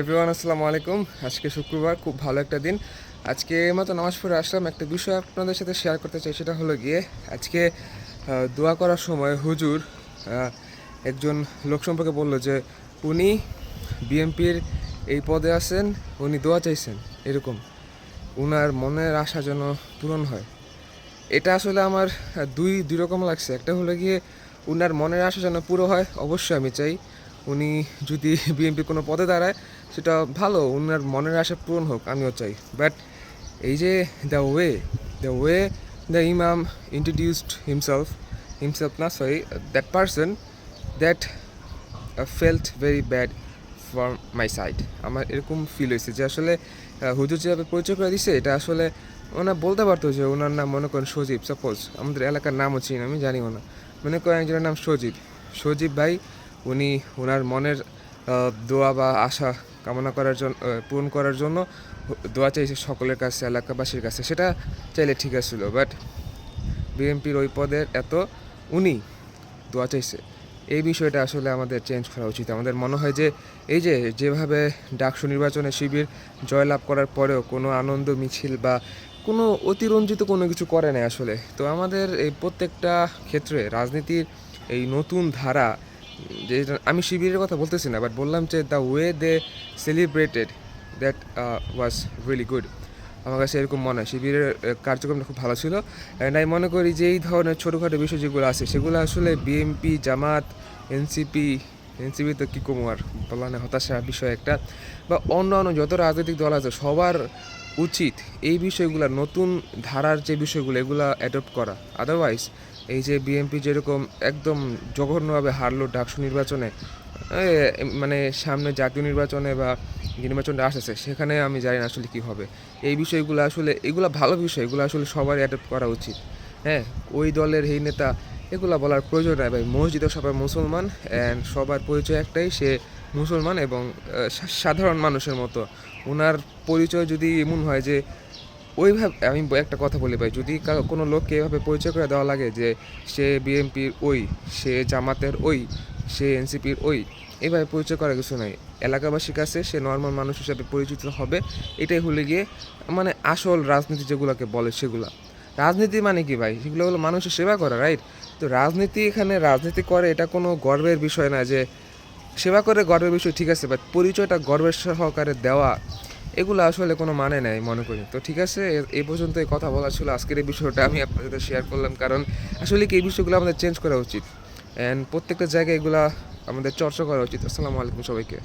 Everyone আসসালামু আলাইকুম। আজকে শুক্রবার, খুব ভালো একটা দিন। আজকে মাত্র নামাজ পড়ে আসলাম। একটা বিষয় আপনাদের সাথে শেয়ার করতে চাই, সেটা হলো গিয়ে আজকে দোয়া করার সময় হুজুর একজন লোক সম্পর্কে বলল যে, উনি বিএমপির এই পদে আছেন, উনি দোয়া চাইছেন। এরকম। উনার মনের আশা যেন পূরণ হয়। এটা আসলে আমার দুই দুই রকম লাগছে। একটা হলো গিয়ে, উনার মনের আশা যেন পুরো হয়, অবশ্যই আমি চাই। উনি যদি বিএনপি কোনো পদে দাঁড়ায়, সেটা ভালো, উনার মনের আশা পূরণ হোক, আমিও চাই। বাট এই যে the way the way the imam introduced himself himself না sorry that person that felt very bad for my side আমার এরকম ফিল হয়েছে যে আসলে হুজুর যেভাবে পরিচয় করে দিছে, এটা আসলে ওনা বলতে পারতো যে ওনার নাম মনে করেন সজীব। সাপোজ আমাদের এলাকার নামও চিনি, আমি জানিও না। মনে করেন একজনের নাম সজীব। সজীব ভাই উনি ওনার মনের দোয়া বা আশা কামনা করার জন্য পূরণ করার জন্য দোয়া চাইছে সকলের কাছে, এলাকাবাসীর কাছে। সেটা চাইলে ঠিক আছিল বাট বিএনপির ওই পদের এত উনি দোয়া চাইছে। এই বিষয়টা আসলে আমাদের চেঞ্জ করা উচিত। আমাদের মনে হয় যে এই যে যেভাবে ডাকসু নির্বাচনে শিবির জয়লাভ করার পরেও কোনো আনন্দ, মিছিল বা কোনো অতিরঞ্জিত কোনো কিছু করে না আসলে। তো আমাদের এই প্রত্যেকটা ক্ষেত্রে রাজনীতির এই নতুন ধারা যে আমি শিবিরের কথা বলতেছি না বাট বললাম যে the way they celebrated that was really good আমার কাছে এরকম মনে হয়। শিবিরের কার্যক্রমটা খুব ভালো ছিল। অ্যান্ড আমি মনে করি যে এই ধরনের ছোটোখাটো বিষয় যেগুলো আছে, সেগুলো আসলে বিএমপি জামাত এনসিপি এনসিপি তো কী কমু আর বলা না হতাশার বিষয় একটা। বা অন্য অন্য যত রাজনৈতিক দল আছে, সবার উচিত এই বিষয়গুলো, নতুন ধারার যে বিষয়গুলো, এগুলো অ্যাডপ্ট করা। আদারওয়াইজ এই যে বিএমপি যেরকম একদম জঘন্যভাবে হারলো ডাকসু নির্বাচনে মানে সামনে জাতীয় নির্বাচনে বা নির্বাচনটা আসছে সেখানে আমি জানি না আসলে কী হবে। এই বিষয়গুলো আসলে, এগুলো ভালো বিষয়, এগুলো আসলে সবারই অ্যাডপ্ট করা উচিত। হ্যাঁ ওই দলের এই নেতা, এগুলো বলার প্রয়োজন নাই ভাই। মসজিদও সবাই মুসলমান অ্যান্ড সবার পরিচয় একটাই, সে মুসলমান এবং সাধারণ মানুষের মতো। ওনার পরিচয় যদি এমন হয় যে, ওইভাবে, আমি একটা কথা বলি ভাই, যদি কোনো লোককে এভাবে পরিচয় করে দেওয়া লাগে যে, সে বিএনপির ওই, সে জামাতের ওই, সে এনসিপির ওই, এভাবে পরিচয় করার কিছু নাই। এলাকাবাসীর কাছে সে নর্মাল মানুষ হিসাবে পরিচিত হবে, এটাই হলে গিয়ে মানে আসল রাজনীতি যেগুলোকে বলে সেগুলা। রাজনীতি মানে কি ভাই? সেগুলো হলো মানুষের সেবা করা রাইট তো রাজনীতি এখানে, রাজনীতি করে এটা কোনো গর্বের বিষয় না যে সেবা করে গর্বের বিষয় ঠিক আছে বাট পরিচয়টা গর্বের সহকারে দেওয়া, এগুলো আসলে কোনো মানে নেই মনে করি। তো ঠিক আছে, এ- এই পর্যন্ত এই কথা বলা ছিল আজকের এই বিষয়টা আমি আপনার সাথে শেয়ার করলাম, কারণ আসলে কি এই বিষয়গুলো আমাদের চেঞ্জ করা উচিত। অ্যান্ড প্রত্যেকটা জায়গায় এগুলা আমাদের চর্চা করা উচিত। আসসালামু আলাইকুম সবাইকে।